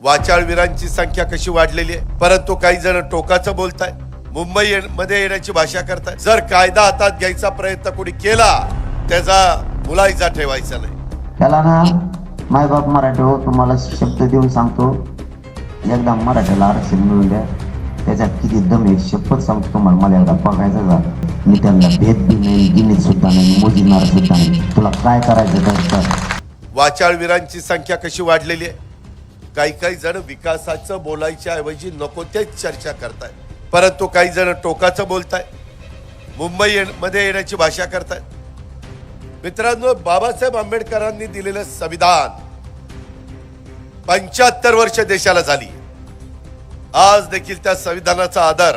वाचाळवीरांची संख्या कशी वाढलेली आहे? परंतु काही जण टोकाचं बोलताय मुंबई मध्ये येण्याची भाषा करताय जर कायदा हातात घ्यायचा प्रयत्न कोणी केला त्याचा मुलायचा ठेवायचा नाही. त्याला ना मायबाप मराठी हो तुम्हाला शब्द देऊन सांगतो. एकदा मराठीला आरक्षण मिळून द्या. त्याच्यात किती दम आहे शपथ सांगतो तुम्हाला. मला एकदा बघायचं झालं. मी त्यांना भेद बी नाही गिनीत सुद्धा नाही मोजणार सुद्धा नाही. तुला काय करायचं वाचाळवीरांची संख्या कशी वाढलेली आहे? काही काही जण विकासाचं बोलायच्या ऐवजी नको तेच चर्चा करताय परंतु काही जण टोकाचं बोलताय मुंबई ये- मध्ये येण्याची भाषा करतायत. मित्रांनो बाबासाहेब आंबेडकरांनी दिलेलं संविधान पंच्याहत्तर वर्ष देशाला झाली. आज देखील त्या संविधानाचा आदर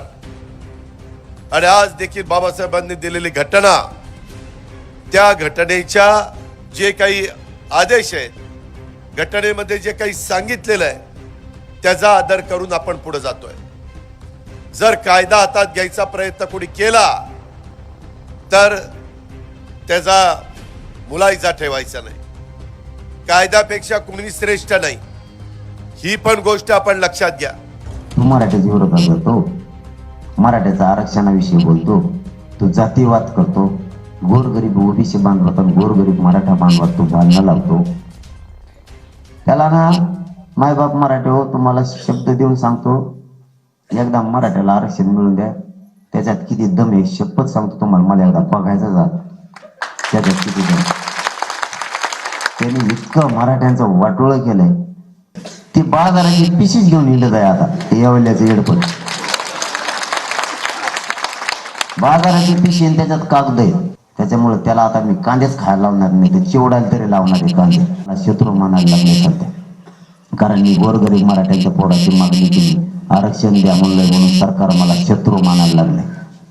आणि आज देखील बाबासाहेबांनी दिलेली घटना त्या घटनेच्या जे काही आदेश आहेत घटनेमध्ये जे काही सांगितलेलं आहे त्याचा आदर करून आपण पुढे जातोय. जर कायदा हातात घ्यायचा प्रयत्न कोणी केला तर त्याचा मुलायचा ठेवायचा नाही. कायद्यापेक्षा कुणी श्रेष्ठ नाही. ही पण गोष्ट आपण लक्षात घ्या. तू मराठ्याच्या विरोधात जातो. मराठ्याचा आरक्षणाविषयी बोलतो. तू जातीवाद करतो. गोरगरीब ओबीसी बांधवात आणि गोरगरीब मराठा बांधवात तू बांधणं लावतो. त्याला ना मायबाप मराठी हो तुम्हाला शब्द देऊन सांगतो. एकदा मराठ्याला आरक्षण मिळून द्या. त्याच्यात किती दम आहे शपथ सांगतो तुम्हाला. मला एकदा बघायचं जात त्याच्यात किती दम त्यांनी इतकं मराठ्यांचं वाटोळं केलंय. ती बाजाराची पिशीच घेऊन हिंडत आहे आता. ते येवल्याचं येडपण. बाजाराची पिशी आणि त्याच्यात कागद आहे. त्याच्यामुळे त्याला आता मी कांदेच खायला लावणार नाही. ते चिवडायला तरी लावणार आहे कांदे. मला शत्रू मानायला लागले सध्या. कारण मी गोरगरीब मराठ्यांच्या पोराची मागणी केली. आरक्षण द्या म्हणलंय म्हणून सरकार मला शत्रू मानायला लागले.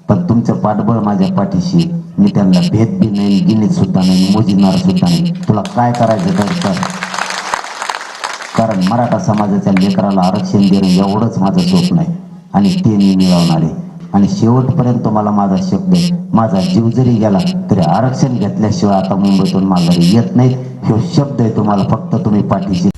पण तुमचं पाठबळ माझ्या पाठीशी मी त्यांना भेद बी नाही गिनीत सुद्धा नाही मोजणार सुद्धा नाही. तुला काय करायचं तर कर. कारण मराठा समाजाच्या लेकराला आरक्षण देणं एवढंच माझं स्वप्न आहे. आणि ते मी मिळवणार आहे. आणि शेवटपर्यंत मला माझा शब्द आहे. माझा जीव जरी गेला तरी आरक्षण घेतल्याशिवाय आता मुंबईतून माघारी येत नाही हे शब्द आहे तुम्हाला फक्त तुम्ही पाठीशी